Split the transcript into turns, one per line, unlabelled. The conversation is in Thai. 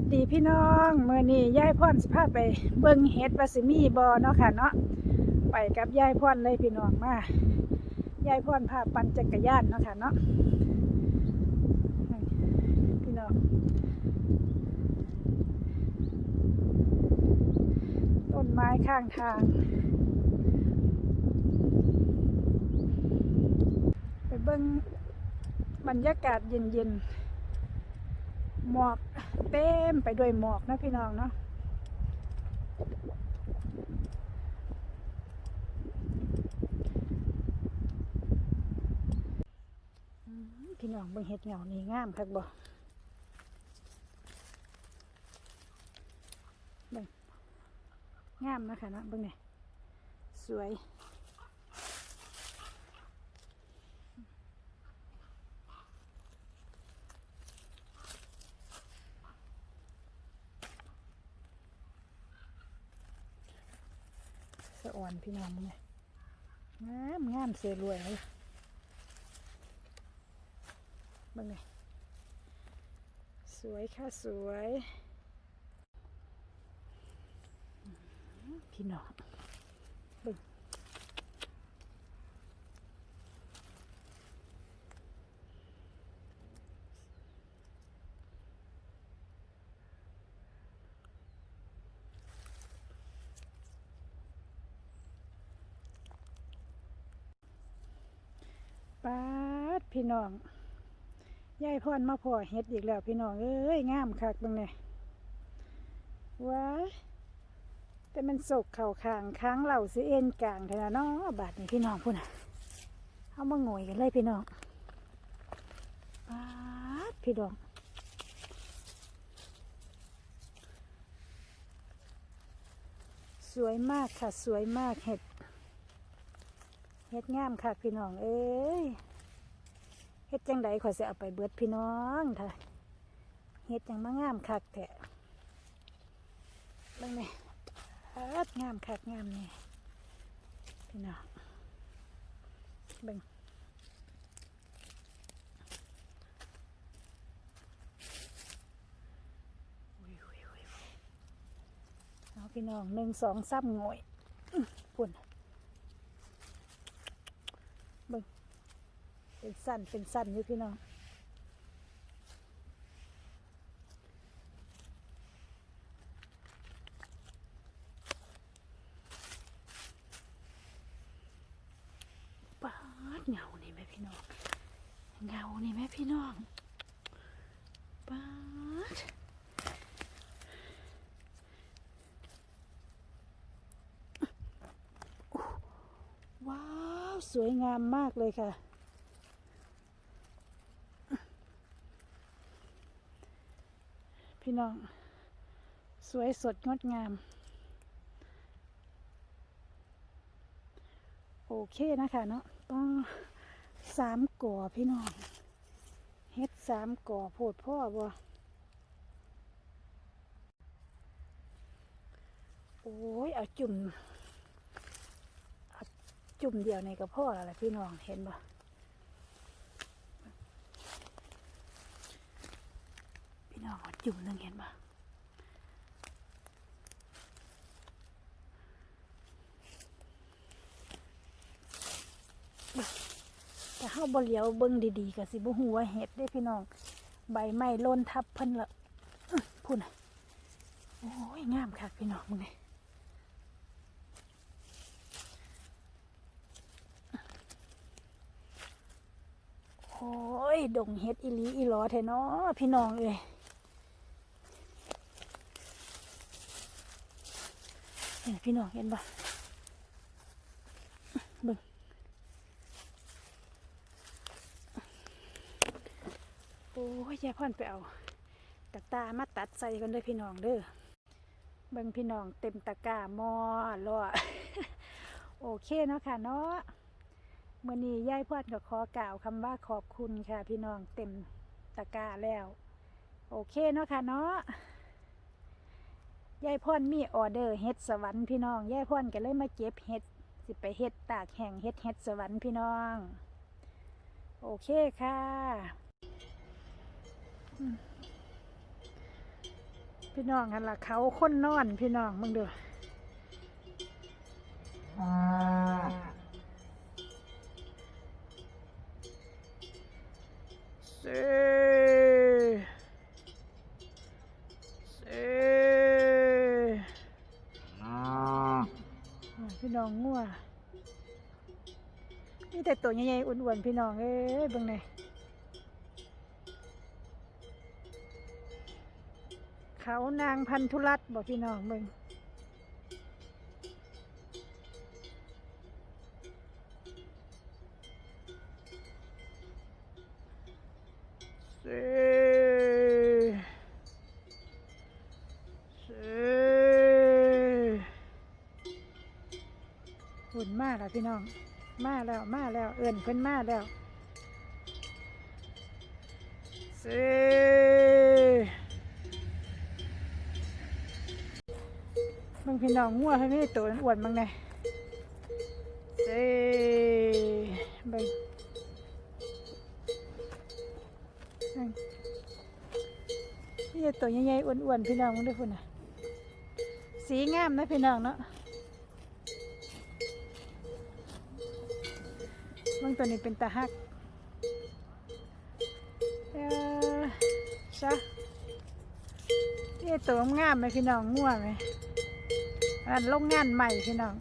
วัสดีพี่น้องเมื่อนี้ยายพ่อนสิพาไปเบิ่งเฮ็ดวาสิมีบ่เนาะค่ะเนาะไปกับยายพ่อนเลยพี่น้องมายายพ่อนพาปั่นจักรยานเนาะค่ะเนาะพี่น้องต้นไม้ข้างทาง ไปเบิ่งบรรยากาศเย็นๆ หมอกเต็มไปด้วยหมอกนะพี่น้องเนาะพี่น้องเบิ่งเห็ดเหงานี่งามคักบ่เบิ่งงามนะคะเนาะเบิ่งนี่สวย สะอ่อนพี่น้องมึงเนี่ยงามงามเสียรวยเลยบ้างไงสวยค่ะสวย พี่น้องบึ้ง ป๊าดพี่น้องยายพรมาพ่อเฮ็ดอีกแล้วพี่น้องเอ้ยงามคักบิ่งเนี่ยว้าแต่มันสกเข่าคางค้างเหล่าสิเอ็นกลางเถอะนะเนาะบาดนี้พี่น้องพุ่นน่ะเอามาโงยกันเลยพี่น้องป๊าดพี่น้องสวยมากค่ะสวยมากเห็ด เฮ็ดงามค่ะพี่น้องเอ้ยเฮ็ดจังใดขอสิเอาไปเบิดพี่น้องค่ะเฮ็ดจังมางามคักแท้เบิ่งนี่ปัดงามคักงามนี่พี่น้องเบิ่งเอาพี่น้องหนึ่งสองสามงอยปุ่น เป็นสั้นเป็นสั้นอยู่พี่น้องปาดเงานี่แม่พี่น้องเงานี่แม่พี่น้องป๊าดอู้ว้าว สวยงามมากเลยค่ะ พี่น้อง สวยสดงดงาม โอเคนะคะเนาะต้องสามก่อพี่น้องเฮ็ดสามก่อโพดพ่อบ่โอ้ย เอาจุ่ม จุ่มเดียวในกระเพ่อแล้วล่ะพี่น้องเห็นบ่พี่น้องจุ่มหนึงเห็นปะแต่เฮาบ่เลียวเบิ่งดีๆก็สิบ่ฮู้ว่าเห็ดเด้พี่น้อง ใบไม้ล้นทับเพิ่นละพุ่นะโอ้ยงามคักพี่น้องมึงนี่ โอ้ยดงเห็ดอีลีอีหลอแท้เนาะพี่น้องเอ้ยเห็นพี่น้องเห็นปะเบิ่งโอ้ยยายพ่อนไปเอาตะตามาตัดใส่กันเด้อพี่น้องเด้อเบิ่งพี่น้องเต็มตะกร้าหมอล้อโอเคเนาะค่ะเนาะ มื่อนี้ยายพ่อนก็ขอกล่าวคำว่าขอบคุณค่ะ พี่น้องเต็มตะก้าแล้ว โอเคเนาะค่ะเนาะยายพ่อนมีออเดอร์เฮ็ดสวรรค์พี่น้องยายพ่อนก็เลยมาเก็บเฮ็ดสิไปเฮ็ดตากแห้งเฮ็ดเฮ็ดสวรรค์พี่น้อง โอเคค่ะ พี่น้องกันละเขาค้นนอนพี่น้องมึงดู เซ่เซ่อ่าพี่น้องงัวมีแต่ตัวใหญ่ๆอ้วนๆพี่น้องเอ้ยเบิ่งหน่อยเขานางพันธุรัตน์บอกพี่น้องเบิ่ง หุ่นมากแล้วพี่น้อง มาแล้วมาแล้วเอิ่นเพิ่นมาแล้วเซ่บางพี่น้องงัวให้ไม่ได้ตัวอ้วนบางไงเซ่บาง นี่จะตัวใหญ่ๆอ้วนๆพี่น้องมึงด้วยพุ่นน่ะ สีงามนะพี่น้องเนาะเบิ่งตัวนี้เป็นตาฮักเออซะนี่ตัวงามไหมพี่น้องง่วไหมอันลงงานใหม่พี่น้อง